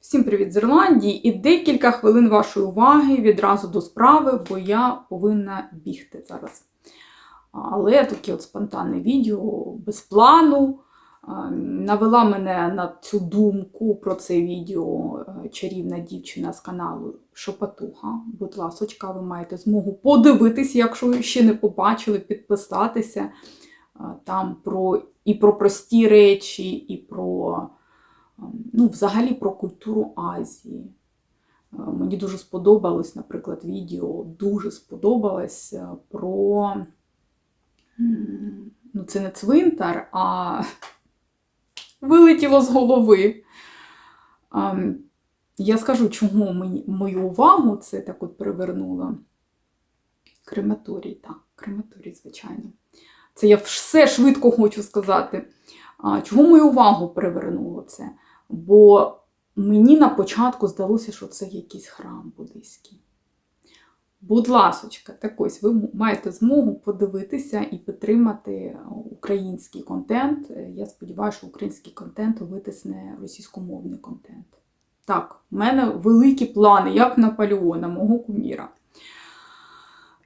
Всім привіт з Ірландії і декілька хвилин вашої уваги відразу до справи, бо я повинна бігти зараз. Але таке от спонтанне відео без плану навела мене на цю думку про це відео е, чарівна дівчина з каналу Шопатуха. Будь ласочка, ви маєте змогу подивитися, якщо ще не побачили, підписатися там про і про прості речі, і про ну, взагалі про культуру Азії. Е, Мені дуже сподобалось, наприклад, відео дуже сподобалось е, про ну, це не цвинтар, а вилетіло з голови. Я скажу, чому мені, мою увагу це так от привернуло. Крематорій, так, крематорій, звичайно. Це я все швидко хочу сказати. Чому мою увагу привернуло це? Бо мені на початку здалося, що це якийсь храм буддийський. Будь ласочка, так ось ви маєте змогу подивитися і підтримати український контент. Я сподіваюся, що український контент витисне російськомовний контент. Так, в мене великі плани, як Наполеона, мого куміра.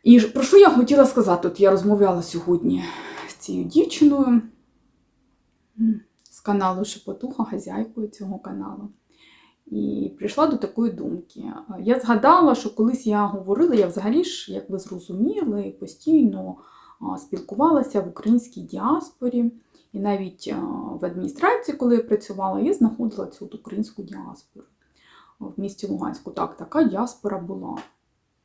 І про що я хотіла сказати? От я розмовляла сьогодні з цією дівчиною каналу Шепотуха, хазяйкою цього каналу. І прийшла до такої думки. Я згадала, що колись я говорила, я взагалі ж, як ви зрозуміли, постійно спілкувалася в українській діаспорі. І навіть в адміністрації, коли я працювала, я знаходила цю українську діаспору в місті Луганську. Так, така діаспора була.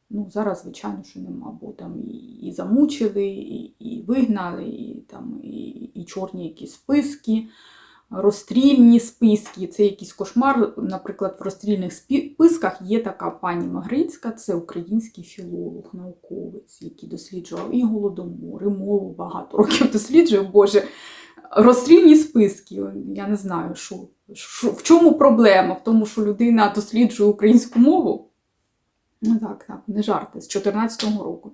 Ну, зараз, звичайно, що нема, бо там і, і замучили, і, і вигнали, і, там, і, і чорні якісь списки, розстрільні списки. Це якийсь кошмар. Наприклад, в розстрільних списках є така пані Магрицька, це український філолог, науковець, який досліджував і голодомор, і мову багато років досліджує, Боже. Розстрільні списки, я не знаю, що, що, в чому проблема? В тому, що людина досліджує українську мову. Ну так, так, не жарти, з 14-го року.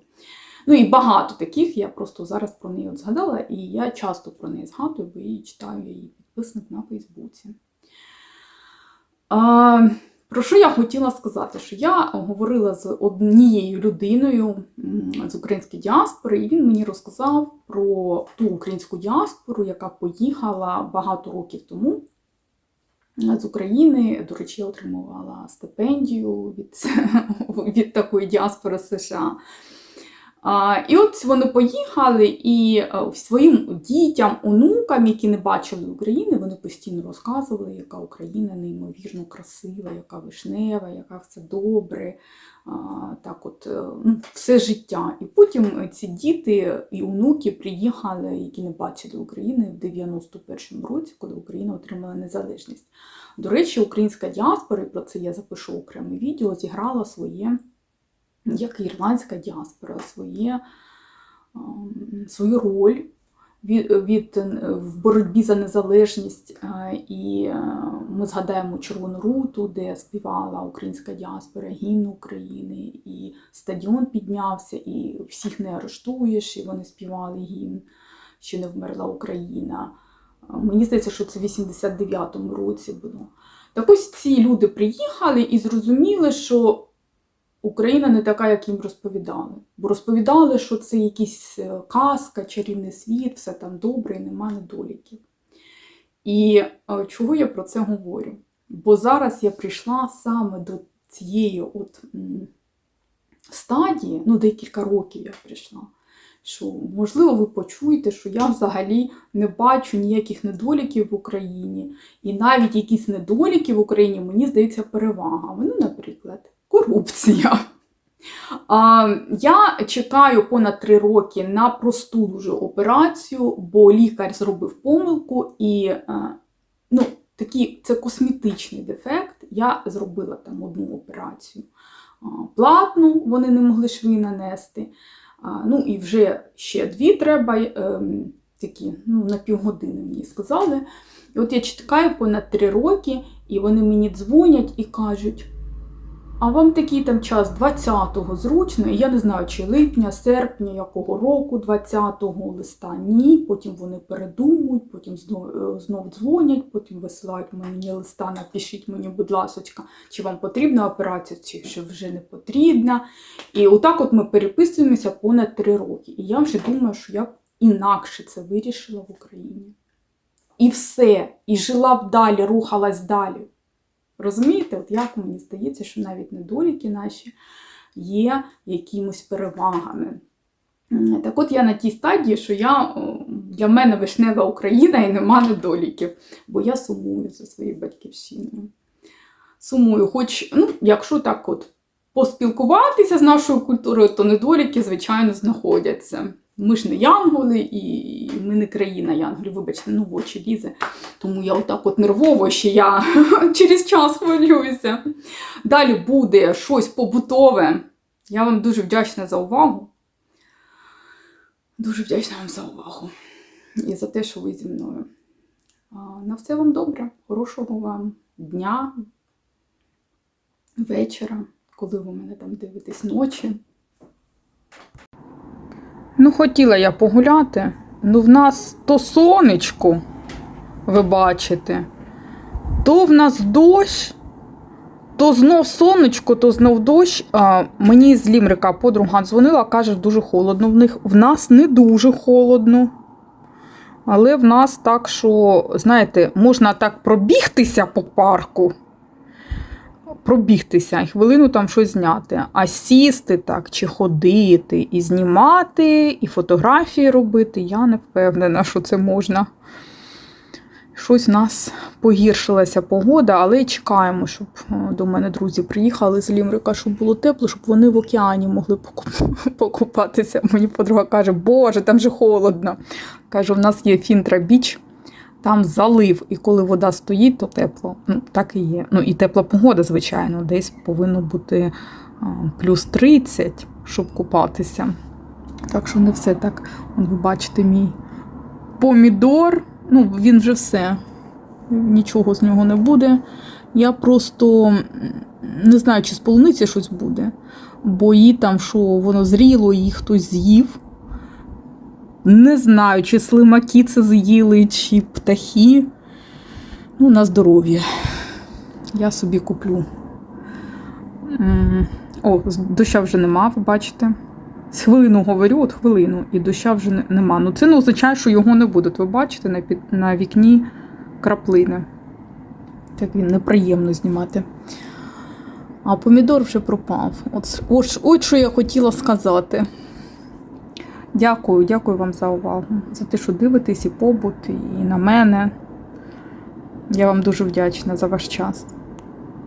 Ну і багато таких, я просто зараз про неї от згадала, і я часто про неї згадую, бо її читаю її підписник на Фейсбуці. А, про що я хотіла сказати? Що я говорила з однією людиною з української діаспори, і він мені розказав про ту українську діаспору, яка поїхала багато років тому з України. До речі, отримувала стипендію від, від такої діаспори США. І от вони поїхали і своїм дітям, онукам, які не бачили України, вони постійно розказували, яка Україна неймовірно красива, яка вишнева, яка все добре, так от, ну, все життя. І потім ці діти і онуки приїхали, які не бачили України в 91-му році, коли Україна отримала незалежність. До речі, українська діаспора, і про це я запишу окреме відео, зіграла своє як і ірландська діаспора, своє, свою роль від, від, в боротьбі за незалежність. І ми згадаємо Червону руту, де співала українська діаспора, гімн України, і стадіон піднявся, і всіх не арештуєш, і вони співали гімн, що не вмерла Україна. Мені здається, що це в 89-му році було. Так ось ці люди приїхали і зрозуміли, що Україна не така, як їм розповідали. Бо розповідали, що це якась казка, чарівний світ, все там добре і нема недоліків. І чого я про це говорю? Бо зараз я прийшла саме до цієї от стадії, ну, декілька років я прийшла. Що, можливо, ви почуєте, що я взагалі не бачу ніяких недоліків в Україні. І навіть якісь недоліки в Україні, мені здається, перевагами. Ну, наприклад, корупція. Я чекаю понад три роки на просту дуже операцію, бо лікар зробив помилку, і ну, такий, це косметичний дефект. Я зробила там одну операцію платну, вони не могли шви нанести. Ну і вже ще дві треба, ем, такі ну, на півгодини мені сказали. І от я чекаю понад три роки, і вони мені дзвонять і кажуть: А вам такий там час 20-го зручно, і я не знаю, чи липня, серпня, якого року, 20-го листа ні. Потім вони передумують, потім знов, знов дзвонять, потім висилають мені листа, напишіть мені, будь ласочка, чи вам потрібна операція, чи що вже не потрібна. І отак от ми переписуємося понад 3 роки. І я вже думаю, що я б інакше це вирішила в Україні. І все. І жила б далі, рухалась далі. Розумієте, от як мені здається, що навіть недоліки наші є якимось перевагами. Так от я на тій стадії, що я, для мене вишнева Україна і нема недоліків, бо я сумую за своєю батьківщиною. Сумую, хоч, ну, якщо так от поспілкуватися з нашою культурою, то недоліки, звичайно, знаходяться. Ми ж не янголи, і ми не країна янголів, вибачте, ну в очі лізе. Тому я отак от нервово, що я через час хвилююся. Далі буде щось побутове. Я вам дуже вдячна за увагу. Дуже вдячна вам за увагу. І за те, що ви зі мною. На все вам добре, хорошого вам дня, вечора, коли ви мене там дивитесь ночі. Ну, хотіла я погуляти. Ну, в нас то сонечко, ви бачите, то в нас дощ, то знов сонечко, то знов дощ. А, мені з Лімрика подруга дзвонила, каже, дуже холодно в них. В нас не дуже холодно. Але в нас так, що, знаєте, можна так пробігтися по парку, пробігтися і хвилину там щось зняти, а сісти так, чи ходити, і знімати, і фотографії робити, я не впевнена, що це можна. Щось в нас погіршилася погода, але чекаємо, щоб е, до мене друзі приїхали з Лімрика, щоб було тепло, щоб вони в океані могли покуп- покупатися. Мені подруга каже, Боже, там же холодно. Каже, в нас є Фінтра Біч, там залив, і коли вода стоїть, то тепло. Ну, так і є. Ну і тепла погода, звичайно, десь повинно бути плюс 30, щоб купатися. Так що не все так. Вон, ви бачите, мій помідор. Ну, він вже все. Нічого з нього не буде. Я просто не знаю, чи з полуниці щось буде, бо її там, що воно зріло, її хтось з'їв. Не знаю, чи слимаки це з'їли, чи птахи. Ну, на здоров'я. Я собі куплю. О, доща вже нема, ви бачите. З хвилину говорю, от хвилину, і доща вже нема. Ну це не означає, що його не буде. Ви бачите на, під, на вікні краплини. Так він неприємно знімати. А помідор вже пропав. От, от, от що я хотіла сказати. Дякую, дякую вам за увагу. За те, що дивитесь і побут, і на мене. Я вам дуже вдячна за ваш час.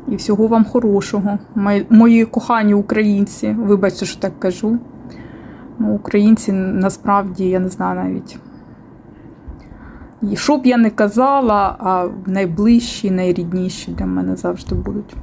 І всього вам хорошого. Мої, кохані українці, вибачте, що так кажу. Ну, українці насправді, я не знаю навіть. І що б я не казала, а найближчі, найрідніші для мене завжди будуть.